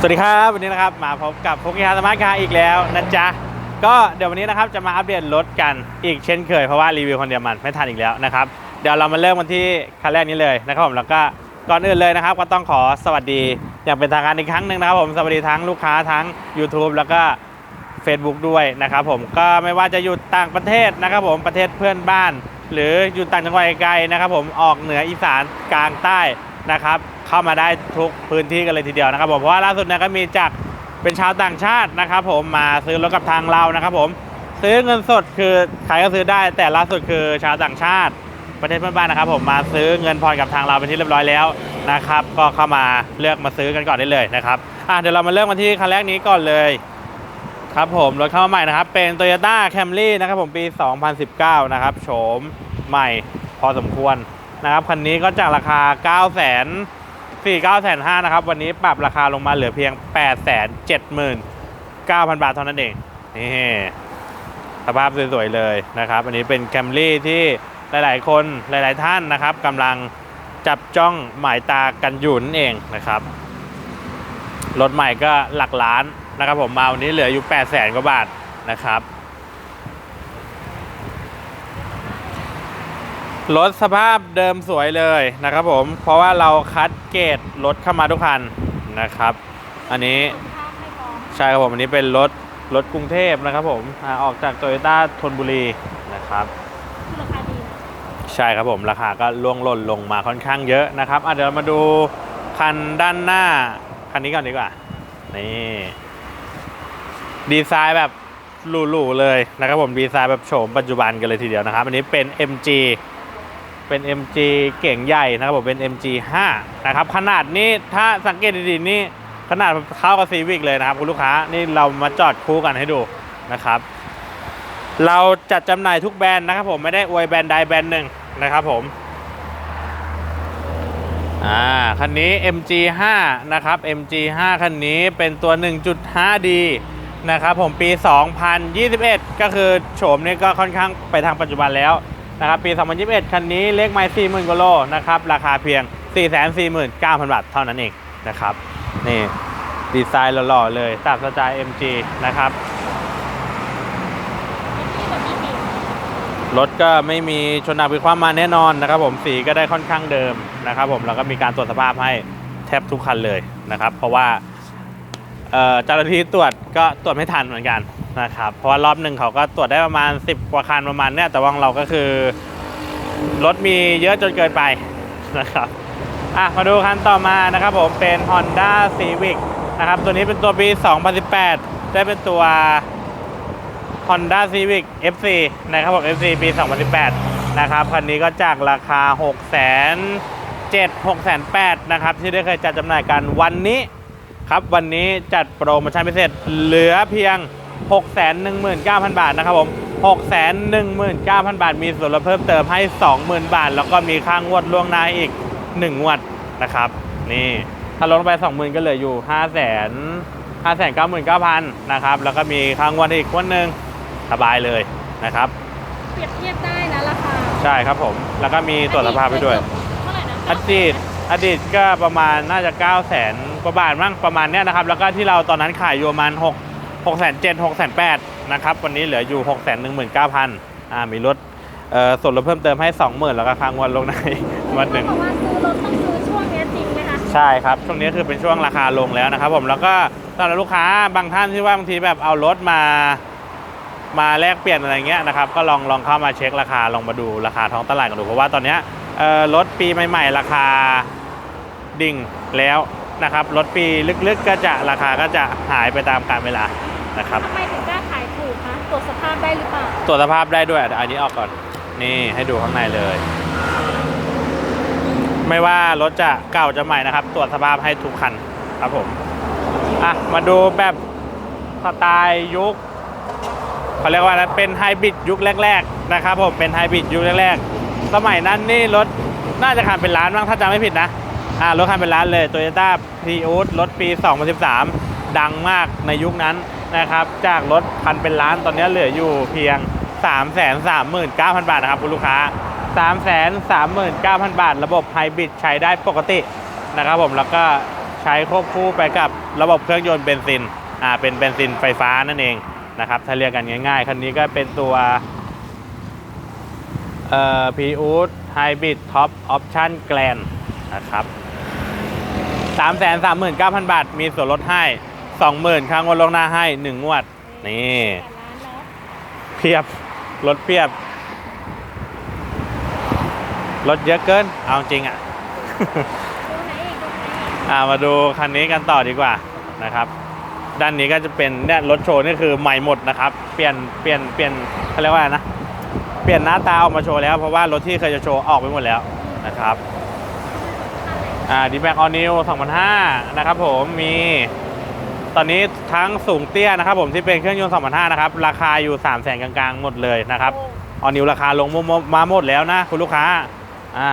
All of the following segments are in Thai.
สวัสดีครับวันนี้นะครับมาพบกับพกยาสมาร์ทคาร์อีกแล้วนะจ๊ะก็เดี๋ยววันนี้นะครับจะมาอัปเดตรถกันอีกเช่นเคยเพราะว่ารีวิวคนเดียวมันไม่ทันอีกแล้วนะครับเดี๋ยวเรามาเริ่มกันที่คันแรกนี้เลยนะครับผมแล้วก็ก่อนอื่นเลยนะครับ ก็ต้องขอสวัสดีอย่างเป็นทางการอีกครั้งหนึ่งนะครับผมสวัสดีทั้งลูกค้าทั้ง YouTube แล้วก็ Facebook ด้วยนะครับผมก็ไม่ว่าจะอยู่ต่างประเทศนะครับผมประเทศเพื่อนบ้าน หรืออยู่ต่างจังหวัดไกลๆนะครับผมออกเหนืออีสานกลางใต้ นะครับเข้ามาได้ทุกพื้นที่กันเลยทีเดียวนะครับผมเพราะว่าล่าสุดเนี่ยก็มีจากเป็นชาวต่างชาตินะครับ ผมมาซื้อรถกับทางเรานะครับ ผมซื้อเงินสดคือใครก็ซื้อได้ แต่ล่าสุดคือชาวต่างชาติประเทศเพื่อนบ้านนะครับ ผมมาซื้อเงินผ่อนกับทางเราเป็นที่เรียบร้อยแล้วนะครับ ก็เข้ามาเลือกมาซื้อกันก่อนได้เลยนะครับอะเดี๋ยวเรามาเริ่มกันที่คันแรกนี้ก่อนเลยครับผมรถเข้ามาใหม่นะครับ เป็น Toyota Camry นะครับผมปี 2019 นะครับโฉมใหม่พอสมควร นะครับคันนี้ก็จากราคา 9 0 0 0 0 4 9 5 0 0นะครับ วันนี้ปรับราคาลงมาเหลือเพียง 8 7 9 0 0 0 บาทเท่านั้นเอง นี่สภาพสวยๆเลยนะครับ อันนี้เป็น Camry ที่หลายๆ คนหลายๆท่านนะครับกำลังจับจ้องหมายตากันอยู่นั่นเองนะครับ รถใหม่ก็หลักล้านนะครับผมมาวันนี้เหลืออยู่ 8 0 0แสนกว่าบาทนะครับ รถสภาพเดิมสวยเลยนะครับผม เพราะว่าเราคัดเกรดรถเข้ามาทุกคันนะครับ อันนี้ใช่ครับผมอันนี้เป็นรถรถกรุงเทพนะครับผมอ่าออกจากโตโยต้าธนบุรีนะครับคือราคาดีนะใช่ครับผมราคาก็ล่วงหล่นลงมาค่อนข้างเยอะนะครับอะเดี๋ยวเรามาดูคันด้านหน้า คันนี้ก่อนดีกว่า นี่ดีไซน์แบบหรูๆเลยนะครับผมดีไซน์แบบโฉมปัจจุบันกันเลยทีเดียวนะครับ อันนี้เป็น MG เป็น MG เก่งใหญ่นะครับผมเป็น MG 5นะครับขนาดนี้ถ้าสังเกตดีๆนี่ขนาดเท่ากับซีวิกเลยนะครับคุณลูกค้านี่เรามาจอดคู่กันให้ดูนะครับ เราจัดจำหน่ายทุกแบรนด์นะครับผมไม่ได้อวยแบรนด์ใดแบรนด์หนึ่งนะครับผมอ่าคันนี้ MG5 นะครับ MG5 คันนี้เป็นตัว 1.5D นะครับผมปี 2021 ก็คือโฉมนี้ก็ค่อนข้างไปทางปัจจุบันแล้ว นะครับปี 2021 คันนี้เลขไม้40,000กว่าโลนะครับราคาเพียง 449,000 บาทเท่านั้นเองนะครับนี่ดีไซน์หล่อๆเลยตามสไตล์ MG นะครับรถก็ไม่มีชนหนักพิความมาแน่นอนนะครับผมสีก็ได้ค่อนข้างเดิมนะครับผมแล้วก็มีการตรวจสภาพให้แทบทุกคันเลยนะครับ เพราะว่า เจ้าหน้าที่ตรวจก็ตรวจไม่ทันเหมือนกันนะครับเพราะว่ารอบหนึ่งเขาก็ตรวจได้ประมาณ 10 กว่าคันประมาณเนี้ยแต่ว่าเราก็คือรถมีเยอะจนเกินไปนะครับอะมาดูคันต่อมานะครับผมเป็น Honda Civic นะครับตัวนี้เป็นตัวปี 2018 ได้เป็นตัว Honda Civic FC นะครับผม FC ปี 2018 นะครับคันนี้ก็จากราคา 6 0 0 0 7 6 8 0 0นะครับที่ได้เคยจัดจำหน่ายกันวันนี้ ครับวันนี้จัดโปรโมชั่นพิเศษเหลือเพียง 619,000 บาทนะครับผม619,000 บาท มีส่วนลดเพิ่มเติมให้ 20,000 บาท แล้วก็มีค่างวดล่วงหน้าอีก 1 งวดนะครับ นี่ถ้าลดลงไป 20,000 ก็เหลืออยู่ 5 0 0 0 0 5 9 9 0 0 0 นะครับ แล้วก็มีค่างวดอีกงวดหนึ่งสบายเลยนะครับ เปรียบเทียบได้นะราคา ใช่ครับผม แล้วก็มีตรวจสภาพไปด้วย เท่าไหร่นะอดีตอดีตก็ประมาณน่าจะ 9 0 0 0 0 0 กว่าบาทมั้งประมาณเนี้ยนะครับ แล้วก็ที่เราตอนนั้นขายอยู่ประมาณ6 6 7 0 0 0 6 8 0 0นะครับ วันนี้เหลืออยู่ 6 1 9 0 0 0อ่ามีลดเอ่อส่วนลดเพิ่มเติมให้ 20,000 แล้วก็ค้างวันลงในวันหนึ่งบอกว่าซื้อรถต้องซื้อช่วงเนี้ยจริงไหมคะ ใช่ครับ ช่วงนี้คือเป็นช่วงราคาลงแล้วนะครับผมแล้วก็สำหรับลูกค้าบางท่านที่ว่าบางทีแบบเอารถมา มาแลกเปลี่ยนอะไรเงี้ยนะครับ ก็ลองลองเข้ามาเช็คราคาลองมาดูราคาท้องตลาดกันดูเพราะว่าตอนเนี้ยเอ่อรถปีใหม่ ๆ ราคาดิ่งแล้ว นะครับรถปีลึกๆก็จะราคาก็จะหายไปตามกาลเวลานะครับทำไมถึงกล้าขายถูกคะตรวจสภาพได้หรือเปล่าตรวจสภาพได้ด้วยเดี๋ยวอันนี้ออกก่อนนี่ให้ดูข้างในเลย ไม่ว่ารถจะเก่าจะใหม่นะครับ ตรวจสภาพให้ทุกคันครับผมอะมาดูแบบสไตล์ยุคเขาเรียกว่าอะไรเป็นไฮบริดยุคแรก ๆ นะครับผมเป็นไฮบริดยุคแรกๆสมัยนั้นนี่รถน่าจะคันเป็นล้านบ้างถ้าจำไม่ผิดนะ อ่ารถคันเป็นล้านเลย Toyota p r i u s รถปี 2013 ดังมากในยุคนั้นนะครับ จากรถคันเป็นล้านตอนนี้เหลืออยู่เพียง 3 3 9 0 0 0 บาทนะครับคุณลูกค้า 3 3 9 0 0 0 บาท ระบบไฮบริดใช้ได้ปกตินะครับผมแล้วก็ใช้ควบคู่ไปกับระบบเครื่องยนต์เบนซินอ่าเป็นเบนซินไฟฟ้านั่นเองนะครับถ้าเรียกกันง่ายๆ คันนี้ก็เป็นตัวเอ่อ p ีอูดไฮบริดท็อปออปชั่นแกลนนะครับ 3 3 9 0 0 0 บาท มีส่วนลดให้ 20,000ค่างวดลงหน้าให้ 1 งวด นี่แต่ร้านเนาะเพียบ รถเพียบ รถเยอะเกิน เอาจริงอะ อ่ามาดูคันนี้กันต่อดีกว่านะครับ ด้านนี้ก็จะเป็นเนี่ยรถโชว์นี่คือใหม่หมดนะครับ เปลี่ยนเปลี่ยนเปลี่ยนเขาเรียกว่านะ เปลี่ยนหน้าตาออกมาโชว์แล้วเพราะว่ารถที่เคยจะโชว์ออกไปหมดแล้วนะครับ อ่าดีแม็กออนิว2005 นะครับผมมีตอนนี้ทั้งสูงเตี้ยนะครับผมที่เป็นเครื่องยนต์2005 นะครับ ราคาอยู่ 3 0 0แสนกลางๆ หมดเลยนะครับโอ้ออนิวราคาลงมาหมดแล้วนะ คุณลูกค้าอ่า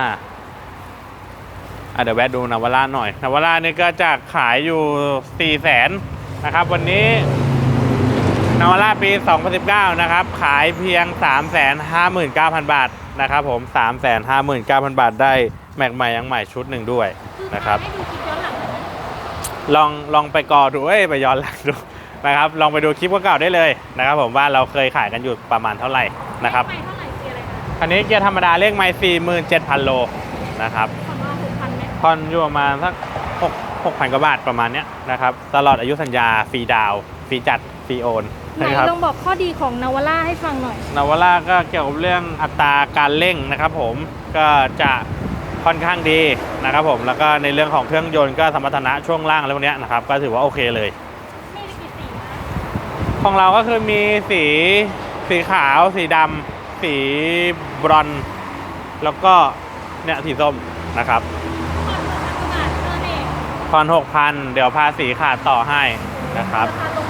อะเดี๋ยวแวะดูนาวาร่าหน่อยนาวาร่านี่ก็จะขายอยู่ 4 0 0แสนนะครับ วันนี้ นาวาร่าปี 2019 นะครับ ขายเพียง 359,000 บาทนะครับผม 359,000 บาทได้แม็กใหม่ยังใหม่ชุดหนึ่งด้วยนะครับ ลองลองไปกอดูเอ้ยไปย้อนหลังดูนะครับ ลองไปดูคลิปเก่าๆได้เลยนะครับผมว่าเราเคยขายกันอยู่ประมาณเท่าไหร่นะครับไปเท่าไหร่เกียร์อะไรคะคันนี้เกียร์ธรรมดาเลขไม่สี่หมื่นเจ็ดพันโลนะครับประมาณหกพันไหมผ่อนอยู่ประมาณสักหกหกพันกว่าบาทประมาณเนี้ยนะครับ ตลอดอายุสัญญาฟรีดาวน์ฟรีจัดฟรีโอน ไหนนะครับ ลองบอกข้อดีของนาวาร่าให้ฟังหน่อย นาวาร่าก็เกี่ยวกับเรื่องอัตราการเร่งนะครับผมก็จะค่อนข้างดีนะครับผมแล้วก็ในเรื่องของเครื่องยนต์ก็สมรรถนะช่วงล่างอะไรพวกเนี้ยนะครับก็ถือว่าโอเคเลย มีกี่สีคะของเราก็คือมีสีสีขาว สีดำสีบรอนซ์แล้วก็เนี่ยสีส้มนะครับผ่อนหกพันกว่าบาทเท่านั้นเองพอนหกพันเดี๋ยวภาษีขาดต่อให้นะครับราคาลง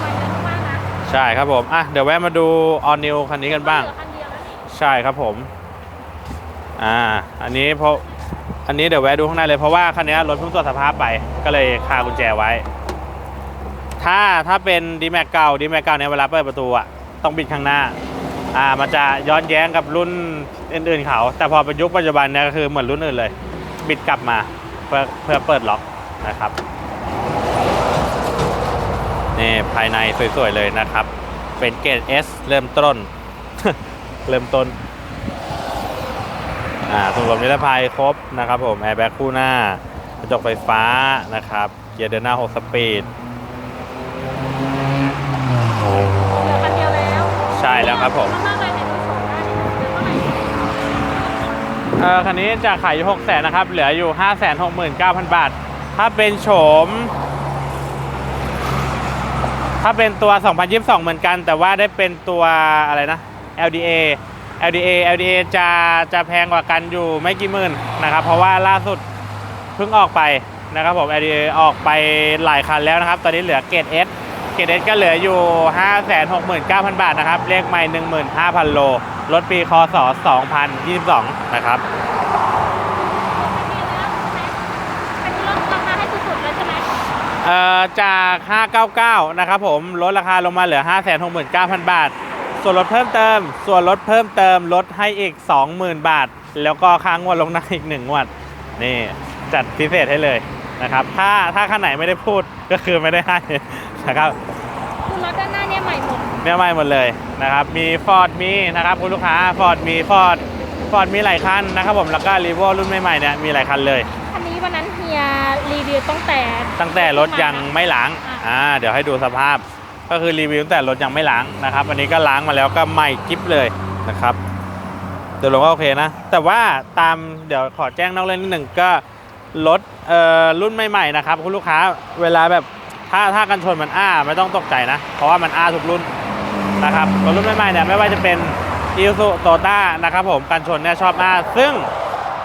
ใช่ครับผมอะเดี๋ยวแวะมาดูออนิวคันนี้กันบ้าง เหลือคันเดียวแล้วนี่ใช่ครับผม อ่า อันนี้เพราะ อันนี้เดี๋ยวแวะดูข้างในเลยเพราะว่าคันนี้รถเพิ่งตรวจสภาพไป ก็เลยคากุญแจไว้ ถ้าถ้าเป็นดีแม็กเก่าดีแม็กเก่าเนี่ยเวลาเปิดประตูอะต้องบิดข้างหน้า อ่า มันจะย้อนแย้งกับรุ่นอื่นๆเขา แต่พอเป็นยุคปัจจุบันเนี่ยก็คือเหมือนรุ่นอื่นเลย บิดกลับมาเพื่อเพื่อเปิดล็อกนะครับ นี่ภายในสวยๆเลยนะครับ เป็นเกรด S เริ่มต้น เริ่มต้นอ่าถุงลมนิรภัยครบนะครับผมแอร์แบ็กคู่หน้ากระจกไฟฟ้านะครับเกียร์เดินหน้า 6 สปีดเหลือคันเดียวแล้วใช่แล้วครับผมมากเลยในดูโฉมหน้าดิเหลือเท่าไหร่เออคันนี้จะขายอยู่6 0 0 0 0นะครับ เหลืออยู่ 5 6 9 0 0 0 บาท ถ้าเป็นโฉม ถ้าเป็นตัว 2022 เหมือนกัน แต่ว่าได้เป็นตัวอะไรนะ LDA LDA LDA จะจะแพงกว่ากันอยู่ไม่กี่หมื่นนะครับ เพราะว่าล่าสุดเพิ่งออกไปนะครับผม LDA ออกไปหลายคันแล้วนะครับ ตอนนี้เหลือเกรด S เกรด S ก็เหลืออยู่ 569,000 บาทนะครับ เลขไม่ 15,000 โล รถปีคศ 2022 นะครับ เป็นลดราคาให้สุดๆเลยใช่ไหม เอ่อ จาก 599 นะครับผม ลดราคาลงมาเหลือ 569,000 บาท ส่วนลดเพิ่มเติม ส่วนลดเพิ่มเติมลดให้อีก 20,000 บาท แล้วก็ค้างงวดลงหน้าอีก1งวดนี่จัดพิเศษให้เลยนะครับ ถ้าถ้าคันไหนไม่ได้พูดก็คือไม่ได้ให้นะครับคือรถด้านหน้าเนี่ยใหม่หมดเนี่ยไม่หมดเลยนะครับ มีฟอร์ดมีนะครับคุณลูกค้าฟอร์ดมีฟอร์ดฟอร์ดมีหลายคันนะครับผมแล้วก็รีโวรุ่นใหม่ๆเนี่ยมีหลายคันเลย คันนี้วันนั้นเฮียรีวิวตั้งแต่ ตั้งแต่รถยังไม่ล้างอะอ่าเดี๋ยวให้ดูสภาพ ก็คือรีวิวตั้งแต่รถยังไม่ล้างนะครับอันนี้ก็ล้างมาแล้วก็ใหม่กิ๊บเลยนะครับเดี๋ยวลงก็โอเคนะ แต่ว่าตามเดี๋ยวขอแจ้งนอกเรื่องนิดหนึ่งก็รถเอ่อรุ่นใหม่ๆนะครับคุณลูกค้าเวลาแบบถ้าถ้ากันชนมันอ้าไม่ต้องตกใจนะ เพราะว่ามันอ้าทุกรุ่นนะครับรถรุ่นใหม่ๆเนี่ยไม่ว่าจะเป็นอีซูโตต้านะครับผมกันชนเนี่ยชอบอ้าซึ่ง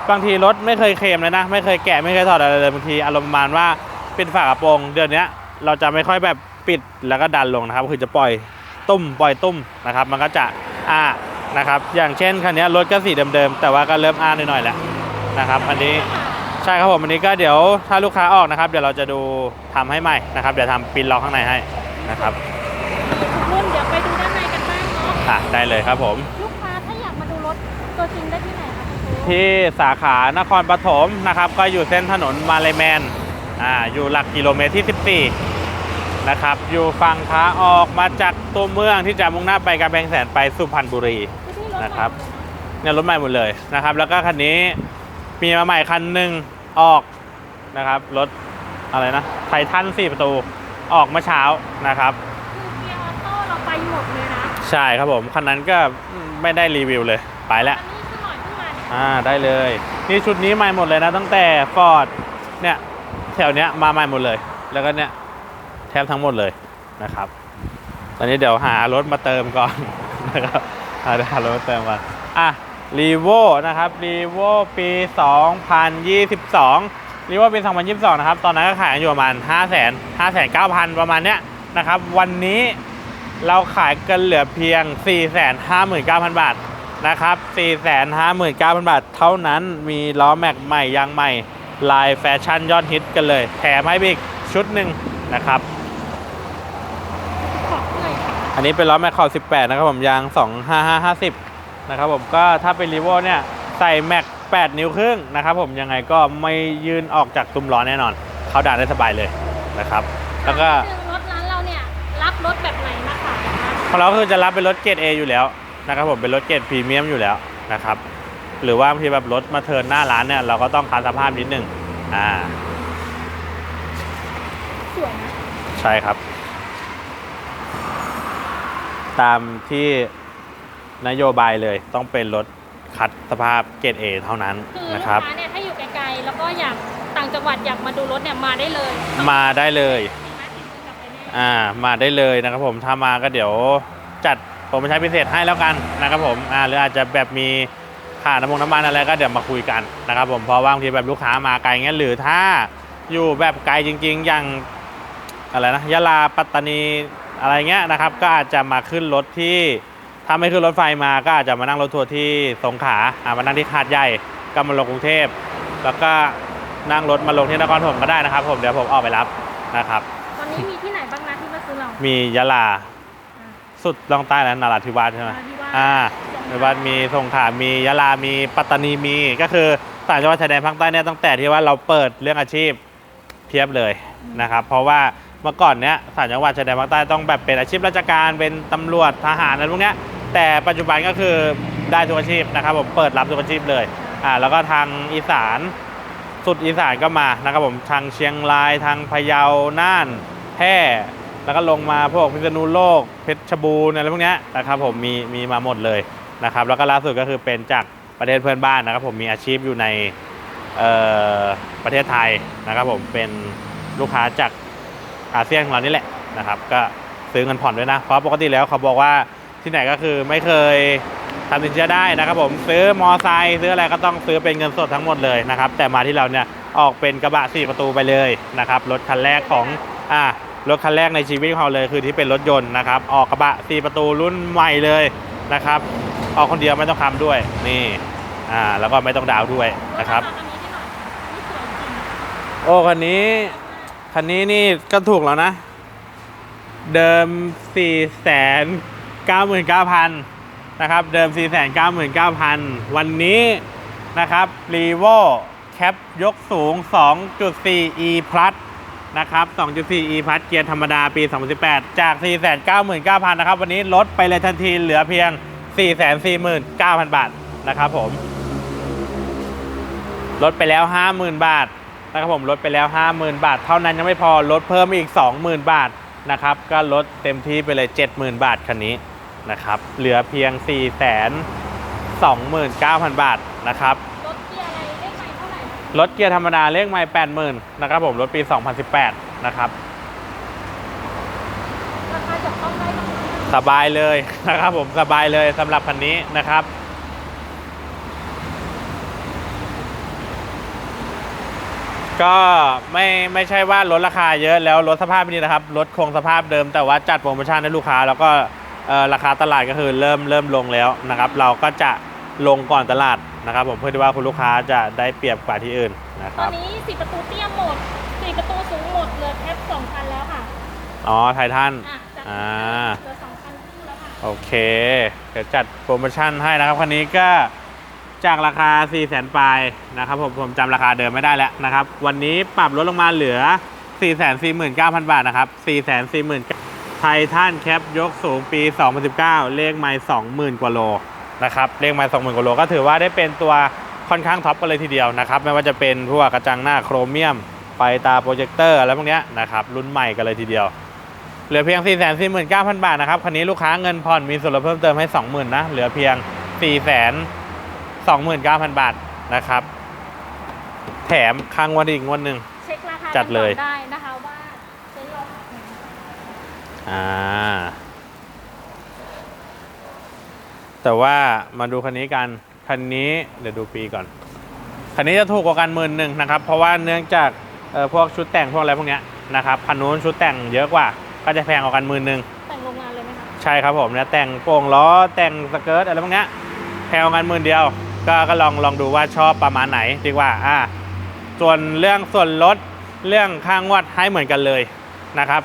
บางทีรถไม่เคยเคลมเลยนะ ไม่เคยแกะไม่เคยถอดอะไรเลยบางทีอารมณ์ประมาณว่าเป็นฝากระโปรงเดือนเนี้ยเราจะไม่ค่อยแบบปิดแล้วก็ดันลงนะครับ คือจะปล่อยตุ้มปล่อยตุ้มนะครับ มันก็จะอ้านะครับ อย่างเช่นคันนี้รถก็สีเดิมๆแต่ว่าก็เริ่มอ้าหน่อยๆแล้วนะครับ อันนี้ใช่ครับผมอันนี้ก็เดี๋ยวถ้าลูกค้าออกนะครับ เดี๋ยวเราจะดูทำให้ใหม่นะครับเดี๋ยวทำปินล็อกข้างในให้นะครับทุกรุ่นเดี๋ยวไปดูด้านในกันบ้างเนาะอะได้เลยครับผม ลูกค้าถ้าอยากมาดูรถตัวจริงได้ที่ไหนคะคุณครู ที่สาขานครปฐมนะครับ ก็อยู่เส้นถนนมาเลแมนอ่าอยู่หลักกิโลเมตรที่ 14 นะครับ อยู่ฝั่งขาออกมาจากตัวเมืองที่จะมุ่งหน้าไปกำแพงแสนไปสุพรรณบุรีพี่ๆถนะครับใหม่หมดเลยเนอะเนี่ยรถใหม่หมดเลยนะครับ แล้วก็คันนี้มีมาใหม่คันหนึ่งออกนะครับรถอะไรนะไททัน4ประตูออกเมื่อเช้านะครับคือเกียร์ออโต้เราไปหมดเลยนะ ใช่ครับผม คันนั้นก็ไม่ได้รีวิวเลย ไปแล้ว อ่าได้เลย นี่ชุดนี้ใหม่หมดเลยนะ ตั้งแต่ฟอร์ดเนี่ยแถวเนี้ยมาใหม่หมดเลย แล้วก็เนี่ยแทบทั้งหมดเลยนะครับ ตอนนี้เดี๋ยวหารถมาเติมก่อนนะครับหาหารถมาเติมก่อนอะรีโวนะครับรีโวปี 2022รีโวปี 2022 นะครับ ตอนนั้นก็ขายอยู่ประมาณ 5 0 0 0 0 0 5 9 0 0 0 ประมาณเนี้ยนะครับ วันนี้เราขายกันเหลือเพียง 459,000 บาท นะครับ 459,000 บาท เท่านั้นมีล้อแม็กใหม่ยางใหม่ ลายแฟชั่นยอดฮิตกันเลย แถมให้ไปอีกชุดหนึ่งนะครับขอบหน่อยค่ะอันนี้เป็นล้อแม็กคอ18 นะครับผมยาง 25550 นะครับผมก็ถ้าเป็นรีโวเนี่ย ใส่แม็ก 8 นิ้วครึ่งนะครับผมยังไงก็ไม่ยืนออกจากตุ้มล้อแน่นอน เข้าด่านได้สบายเลยนะครับ แล้วก็ถามนิดนึงรถร้านเราเนี่ยรับรถแบบไหนมาขายนะคะของเราคือจะรับเป็นรถเกรด A อยู่แล้ว นะครับผมเป็นรถเกรดพรีเมียมอยู่แล้วนะครับ หรือว่าบางทีแบบรถมาเทิร์นหน้าร้านเนี่ยเราก็ต้องคัดสภาพนิดนึงอ่าสวยนะใช่ครับ ตามที่นโยบายเลยต้องเป็นรถคัดสภาพเกรด A เท่านั้นคือลูนะกครับค้าเนี่ยถ้าอยู่ไกลๆแล้วก็อยากต่างจังหวัดอยากมาดูรถเนี่ยมาได้เลยมาได้เลยจริงไหมติดมือกลับไปแน่อ่ามาได้เลยนะครับผมถ้ามาก็เดี๋ยวจัด โปรโมชั่นพิเศษให้แล้วกันนะครับผมอ่าหรืออาจจะแบบมีค่าน้ำมันน้ำมันอะไรก็เดี๋ยวมาคุยกันนะครับผมเพราะว่าบางทีแบบลูกค้ามาไกลเงี้ยหรือถ้าอยู่แบบไกลจริง ๆ อย่างอะไรนะยะลาปัตตานีอะไรเงี้ยนะครับ ก็อาจจะมาขึ้นรถที่ถ้าไม่ขึ้นรถไฟมาก็อาจจะมานั่งรถทัวร์ที่สงขลาอ่ามานั่งที่คาดใหญ่ก็มาลงกรุงเทพ แล้วก็นั่งรถมาลงที่นครปฐมก็ได้นะครับ ผมเดี๋ยวผมออกไปรับนะครับ ตอนนี้มีที่ไหนบ้างนะที่มาซื้อเรา มียะลาอ่า สุดล่องใต้แล้วนาราธิวาสใช่ไหมนราธิวาสอ่านาราธิวาสมีสงขลามียะลามีปัตตานีมีก็คือต่างจังหวัดชายแดนภาคใต้เนี่ยตั้งแต่ที่ว่าเราเปิดเรื่องอาชีพเพียบเลยนะครับ เพราะว่าเมื่อก่อนเนี้ยต่างจังหวัดชายแดนภาคใต้ต้องแบบเป็นอาชีพราชการเป็นตำรวจทหารอะไรพวกเนี้ยแต่ปัจจุบันก็คือได้ทุกอาชีพนะครับผมเปิดรับทุกอาชีพเลยอ่าแล้วก็ทางอีสานสุดอีสานก็มานะครับผมทางเชียงรายทางพะเยาน่านแพร่ แล้วก็ลงมาพวกพิษณุโลกเพชรบูรณ์อะไรพวกนี้นะครับผมมีมีมาหมดเลยนะครับแล้วก็ล่าสุดก็คือเป็นจากประเทศเพื่อนบ้านนะครับ ผมมีอาชีพอยู่ในประเทศไทยนะครับ ผมเป็นลูกค้าจากอาเซียนของเรานี่แหละนะครับ ก็ซื้อเงินผ่อนด้วยนะเพราะปกติแล้วเขาบอกว่าที่ไหนก็คือไม่เคยทำสินเชื่อได้นะครับ ผมซื้อมอไซค์ซื้ออะไรก็ต้องซื้อเป็นเงินสดทั้งหมดเลยนะครับ แต่มาที่เราเนี่ยออกเป็นกระบะ4ประตูไปเลยนะครับรถคันแรกของอ่า รถคันแรกในชีวิตของเราเลยคือที่เป็นรถยนต์นะครับ ออกกระบะ4ประตูรุ่นใหม่เลยนะครับ ออกคนเดียวไม่ต้องคำด้วยนี่อ่าแล้วก็ไม่ต้องดาวน์ด้วยนะครับรถคันนี้ที่หน่อยนี่สวยจริงโอ้คันนี้คันนี้นี่ก็ถูกแล้วนะ เดิม 4 9 9 0 0 0 นะครับ เดิม 4 9 9 9 0 0 วันนี้นะครับ r e v o แคปยกสูง 2.4 e plus นะครับ 2.4 e plus เกียร์ธรรมดาปี 2018 จาก 4 9 9 0 0 0 นะครับ วันนี้ลดไปเลยทันทีเหลือเพียง 449,000 บาทนะครับผมลดไปแล้ว 50,000 บาทนะครับผมลดไปแล้ว 50,000 บาท เท่านั้นยังไม่พอลดเพิ่มอีก 20,000 บาทนะครับ ก็ลดเต็มที่ไปเลย 70,000 บาทคันนี้นะครับ เหลือเพียง 429,000 บาทนะครับ ร่รถเกียร์ธรรมดาเลขไม่80,000นะครับผมรถปี 2018 นะครับ ราคาจับต้องได้บ้างไหมสบายเลยนะครับผมสบายเลยสำหรับคันนี้นะครับ ก็ไม่ไม่ใช่ว่าลดราคาเยอะแล้วลดสภาพไม่ดีนะครับลดคงสภาพเดิมแต่ว่าจัดโปรโมชั่นให้ลูกค้า แล้วก็เอ่อราคาตลาดก็คือเริ่มเริ่มลงแล้วนะครับ เราก็จะ ลงก่อนตลาดนะครับผมเพื่อที่ว่าคุณลูกค้าจะได้เปรียบกว่าที่อื่นนะคตอรันบ นี้สี่ประตูเตี้ยหมดสี่ประตูสูงหมดเหลือแค่สองคันแล้วค่ะอ๋อไททัน อะจากอ่า เหลือสองคันคู่แล้วค่ะ โอเค เดี๋ยวจัดโปรโมชั่นให้นะครับ คันนี้ก็จากราคา4 0 0 0 0 0ปลายนะครับผมผมจำราคาเดิมไม่ได้แล้วนะครับ วันนี้ปรับลดลงมาเหลือ 4 4 9 0 0 0 บาทนะครับ 4 4 9 0 0 0ไททันแคปยกสูงปี 2019 เลขไมล์20,000 กว่าโล นะครับเลขไมล์20,000กว่าโลก็ถือว่าได้เป็นตัวค่อนข้างท็อปกันเลยทีเดียวนะครับไม่ว่าจะเป็นพวกกระจังหน้าโครเมียมไฟตาโปรเจคเตอร์อะไรพวกเนี้ยนะครับรุ่นใหม่กันเลยทีเดียวเหลือเพียง 4 4 9 0 0 0 บาทนะครับคันนี้ลูกค้าเงินผ่อนมีส่วนลดเพิ่มเติมให้ 20,000นะเหลือเพียง 4 29,000 บาทนะครับ แถมค้างวันอีกงวันหนึ่ง เช็คราคาจัดเลยก่อนได้นะคะว่าซื้อเราอ่า แต่ว่ามาดูคันนี้กัน คันนี้เดี๋ยวดูปีก่อน คันนี้จะถูกกว่ากันหมื่นหนึ่งนะครับ เพราะว่าเนื่องจากเอ่อพวกชุดแต่งพวกอะไรพวกเนี้ยนะครับคันนู้นชุดแต่งเยอะกว่า ก็จะแพงกว่ากันหมื่นหนึ่งแต่งโรงงานเลยไหมคะใช่ครับผมเนี่ยแต่งโป่งล้อแต่งสเกิร์ตอะไรพวกเนี้ยแพงกว่ากันหมื่นเดียว ก็ก็ลองลองดูว่าชอบประมาณไหนดีกว่าอ่าส่วนเรื่องส่วนลดเรื่องค่างวดให้เหมือนกันเลยนะครับ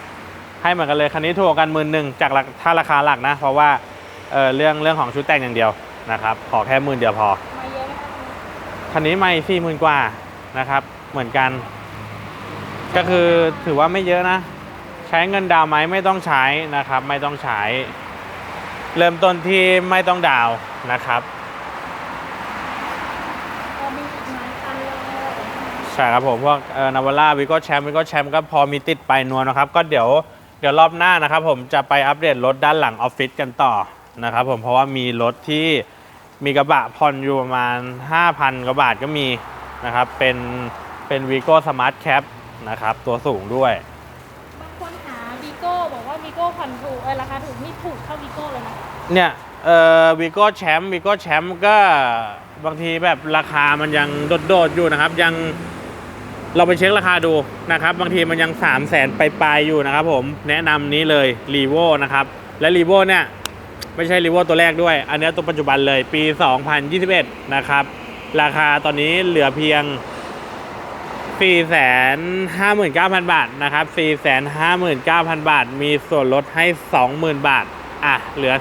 ให้เหมือนกันเลยคันนี้ถูกกว่ากันหมื่นหนึ่งจากราถ้าราคาหลักนะ เพราะว่า เออเรื่องเรื่องของชุดแต่งอย่างเดียวนะครับขอแค่หมื่นเดียวพอมาเยอะไหมคะคันนี้ไม่สี่หมื่นกว่านะครับ เหมือนกัน ก็คือถือว่าไม่เยอะนะ ใช้เงินดาวน์ไหมไม่ต้องใช้นะครับ ไม่ต้องใช้ เริ่มต้นที่ไม่ต้องดาวน์นะครับก็มีอีกหลายคันเลยใช่ครับผมพวกเอ่อนาวาร่าวิโก้แชมป์วิโก้แชมป์ก็พอมีติดไปนวลนะครับ ก็เดี๋ยวเดี๋ยวรอบหน้านะครับ ผมจะไปอัปเดตรถด้านหลังออฟฟิศกันต่อ นะครับผมเพราะว่ามีรถที่มีกระบะผ่อนอยู่ประมาณ 5,000กว่าบาทก็มีนะครับเป็นเป็นวีโก้สมาร์ทแคปนะครับตัวสูงด้วย บางคนหาวีโก้บอกว่าวีโก้ผ่อนถูกเออราคาถูกนี่ถูกเท่าวีโก้เลยนะเนี่ยเอ่อวีโก้แชมป์วีโก้แชมป์ก็บางทีแบบราคามันยังโดดๆอยู่นะครับ ยังเราไปเช็คราคาดูนะครับ บางทีมันยัง 3 0 0แสนไปลายๆอยู่นะครับผมแนะนำนี้เลยรีโวนะครับ และรีโวเนี่ย ไม่ใช่รีโวตัวแรกด้วย อันนี้ตัวปัจจุบันเลยปี 2021 นะครับ ราคาตอนนี้เหลือเพียง 459,000 บาทนะครับ 459,000 บาท มีส่วนลดให้ 20,000 บาท อะ เหลือ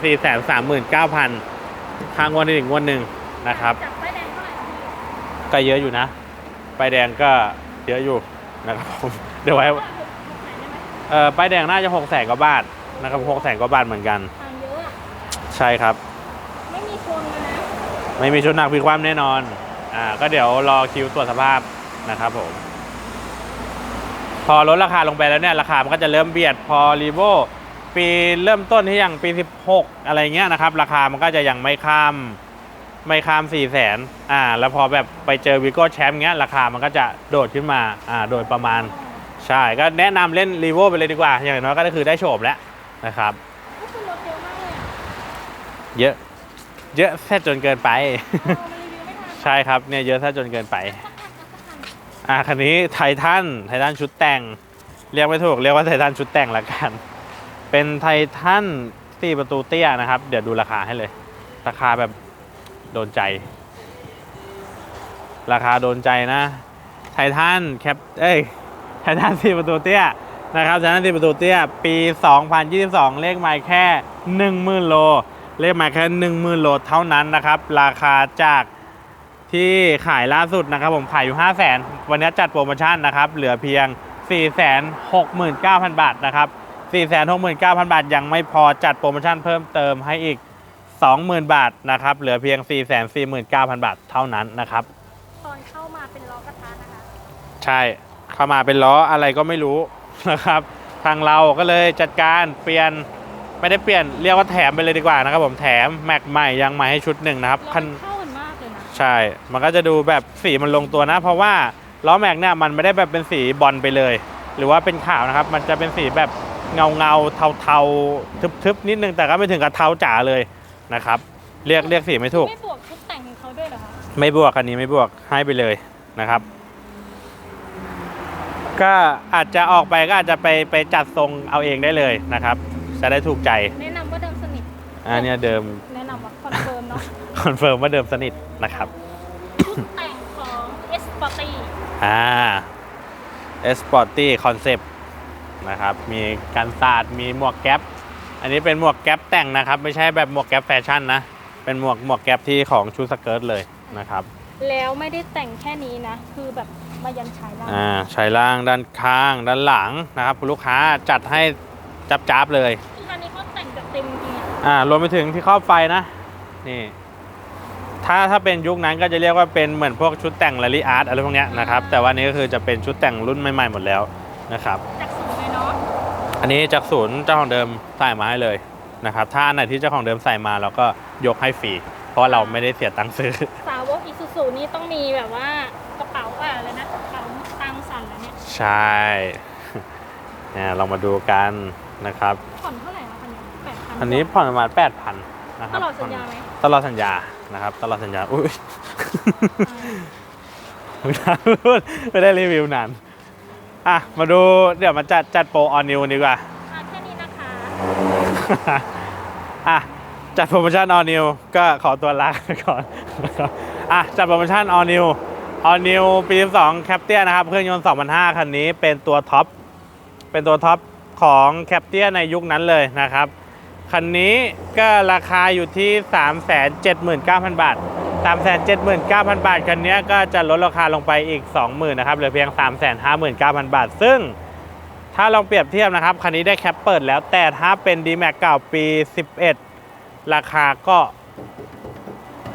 439,000ทางวันที่หนึ่งวันหนึ่งนะครับก็เยอะอยู่นะป้ายแดงก็เยอะอยู่นะครับผมเดี๋ยวไว้เอ่อป้ายแดงน่าจะ6แสนกว่าบาทนะครับ6แสนกว่าบาทเหมือนกัน ใช่ครับ ไม่มีชนเลยนะไม่มีชุดหนักพลิกคว่ำแน่นอน อ่า ก็เดี๋ยวรอคิวตรวจสภาพนะครับผม พอลดราคาลงไปแล้วเนี่ย ราคามันก็จะเริ่มเบียดพอรีโวปีเริ่มต้นที่อย่างปี 16 อะไรเงี้ยนะครับ ราคามันก็จะยังไม่ข้าม ไม่ข้าม4 0 0แสนอ่า แล้วพอแบบไปเจอวิโก้แชมป์เงี้ย ราคามันก็จะโดดขึ้นมา อ่า โดยประมาณ ใช่ ก็แนะนำเล่นรีโวไปเลยดีกว่า อย่างน้อยก็คือได้โฉบแล้วนะครับ ก็คือรถเยอะมากเลยอะ เยอะ เยอะแค่จนเกินไป ใช่ครับเนี่ยเยอะแค่จนเกินไป อะคันนี้ไททันไททันชุดแต่ง เรียกไม่ถูกเรียกว่าไททันชุดแต่งละกัน เป็นไททันสี่ประตูเตี้ยนะครับ เดี๋ยวดูราคาให้เลย ราคาแบบโดนใจ ราคาโดนใจนะ ไททันแคปเอ้ยไททันสี่ประตูเตี้ยนะครับไททันสี่ประตูเตี้ย ปี 2022 เลขไมล์แค่ 10,000 โล เลขไมล์แค่10,000โลเท่านั้นนะครับ ราคาจากที่ขายล่าสุดนะครับ ผมขายอยู่5 0 0 0 0 0วันนี้จัดโปรโมชั่นนะครับ เหลือเพียง 469,000 บาทนะครับ 469,000 บาทยังไม่พอจัดโปรโมชั่นเพิ่มเติมให้อีก 20,000 บาทนะครับ เหลือเพียง 449,000 บาทเท่านั้นนะครับ ตอนเข้ามาเป็นล้อกระทะนะคะ ใช่เข้ามาเป็นล้ออะไรก็ไม่รู้นะครับ ทางเราก็เลยจัดการเปลี่ยน ไม่ได้เปลี่ยนเรียกว่าแถมไปเลยดีกว่านะครับผมแถมแม็กใหม่ยังใหม่ให้ชุดหนึ่งนะครับแล้วคันมันเข้ากันมากเลยนะใช่ มันก็จะดูแบบสีมันลงตัวนะ เพราะว่าล้อแม็กเนี่ยมันไม่ได้แบบเป็นสีบอลไปเลย หรือว่าเป็นขาวนะครับ มันจะเป็นสีแบบเงาเงาๆเทาเทาๆทึบๆนิดนึงแต่ก็ไม่ถึงกับเทาจ๋าเลยนะครับ เรียกเรียกสีไม่ถูก ไม่บวกชุดแต่งของเขาด้วยเหรอคะไม่บวกคันนี้ไม่บวกให้ไปเลยนะครับ ก็อาจจะออกไปก็อาจจะไปไปจัดทรงเอาเองได้เลยนะครับ จะได้ถูกใจ แนะนำว่าเดิมสนิท อันเนี้ยเดิมแนะนำว่าคอนเฟิร์มเนาะคอนเฟิร์มว่าเดิมสนิทนะครับชุดแต่งของ S Sporty อ่า S Sporty Concept นะครับ มีกันศาสตร์มีหมวกแก๊ปอันนี้เป็นหมวกแก๊ปแต่งนะครับ ไม่ใช่แบบหมวกแก๊ปแฟชั่นนะ เป็นหมวกหมวกแก๊ปที่ของชูสเกิร์ตเลยนะครับ แล้วไม่ได้แต่งแค่นี้นะ คือแบบมายันชายล่างอ่าใช้ล่างด้านข้างด้านหลังนะครับ คุณลูกค้าจัดให้ จับจับๆเลยคือคันนี้เขาแต่งแบบเต็มจริงๆอะอ่ารวมไปถึงที่ครอบไฟนะ นี่ ถ้าถ้าเป็นยุคนั้นก็จะเรียกว่าเป็นเหมือนพวกชุดแต่งลาลิอาร์ตอะไรพวกเนี้ยนะครับ แต่ว่านี้ก็คือจะเป็นชุดแต่งรุ่นใหม่ๆหมดแล้วนะครับ จากสูงเลยเนาะอันนี้จากศูนย์เจ้าของเดิมใส่มาให้เลยนะครับ ถ้าอันไหนที่เจ้าของเดิมใส่มาเราก็ยกให้ฟรี เพราะเราไม่ได้เสียตังค์ซื้อ สาวกอีซูซูนี่ต้องมีแบบว่ากระเป๋าอะไรนะกระเป๋าตังค์สั่นแล้วเนี่ย ใช่ เนี่ยเรามาดูกันนะครับผ่อนเท่าไหร่คะคันนี้แปดพันอันนี้ผ่อนประมาณ8,000นะคตรับลอดสัญญาไหมตลอดสัญญานะครับ ตลอดสัญญาอุ้ยอ่าไม่ได้รีวิวนานอะมาดูเดี๋ยวมาจัดจัดโปรออนนิวดีกว่าอ่าแค่นี้นะคะอะจัดโปรโมชั่นออนิวก็ขอตัวลาไปก่อนนะครับอะจัดโปรโมชั่นออนิวออนิวปี12แคปเตียนะครับ เครื่องยนต์2005 คันนี้เป็นตัวท็อป เป็นตัวท็อปของแคปเตียในยุคนั้นเลยนะครับ คันนี้ก็ราคาอยู่ที่ 379,000 บาท 379,000 บาท คันนี้ก็จะลดราคาลงไปอีก 20,000นะครับเหลือเพียง 359,000 บาท ซึ่งถ้าลองเปรียบเทียบนะครับ คันนี้ได้แคปเปิดแล้วแต่ถ้าเป็น d m a x เก่าปี 11 ราคาก็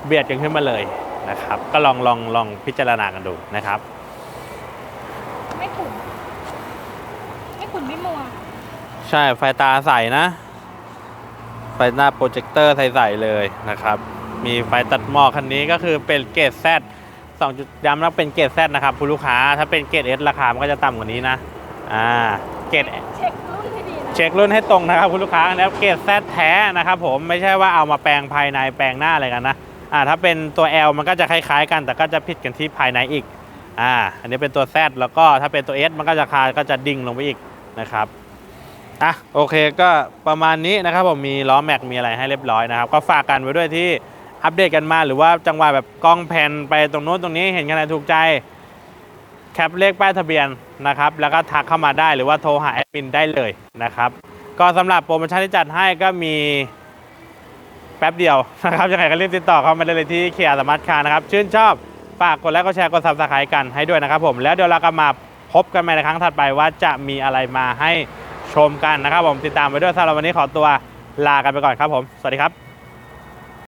เบียดกันขึ้นมาเลยนะครับ ก็ลองลองลองพิจารณากันดูนะครับ ไม่ขุ่นไม่ขุ่นไม่มัว ใช่ไฟตาใสนะ ไฟหน้าโปรเจคเตอร์ใสๆเลยนะครับ มีไฟตัดหมอกคันนี้ก็คือเป็นเกรด Z 2จุดย้ำนะเป็นเกรด Z นะครับคุณลูกค้าถ้าเป็นเกรด S ราคามันก็จะต่ำกว่านี้นะอ่าเกรดเช็ครุ่นให้ดีนะเช็ครุ่นให้ตรงนะครับคุณลูกค้าแล้วเกรด Z แท้นะครับผมไม่ใช่ว่าเอามาแปลงภายในแปลงหน้าอะไรกันนะอ่าถ้าเป็นตัว L มันก็จะคล้ายๆ กันแต่ก็จะผิดกันที่ภายในอีกอ่าอันนี้เป็นตัว Z แล้วก็ถ้าเป็นตัว S มันก็จะคาก็จะดิ่งลงไปอีกนะครับ อะโอเคก็ประมาณนี้นะครับผมมีล้อแม็กมีอะไรให้เรียบร้อยนะครับ ก็ฝากกันไว้ด้วยที่อัปเดตกันมาหรือว่าจังหวะแบบกล้องแผ่นไปตรงโน้นตรงนี้เห็นกันไหนถูกใจแคปเลขป้ายทะเบียนนะครับแล้วก็ทักเข้ามาได้หรือว่าโทรหาแอดมินได้เลยนะครับก็สำหรับโปรโมชั่นที่จัดให้ก็มีแป๊บเดียวนะครับยังไงก็รีบติดต่อเข้ามาได้เลยที่เคียร์สมาร์ทคาร์นะครับชื่นชอบฝากกดไลค์กดแชร์กดซับสไครต์กันให้ด้วยนะครับผมแล้วเดี๋ยวเราก็มาพบกันใหม่ในครั้งถัดไปว่าจะมีอะไรมาให้ ชมกันนะครับผมติดตามไปด้วยสำหรับวันนี้ขอตัวลากันไปก่อนครับผม สวัสดีครับ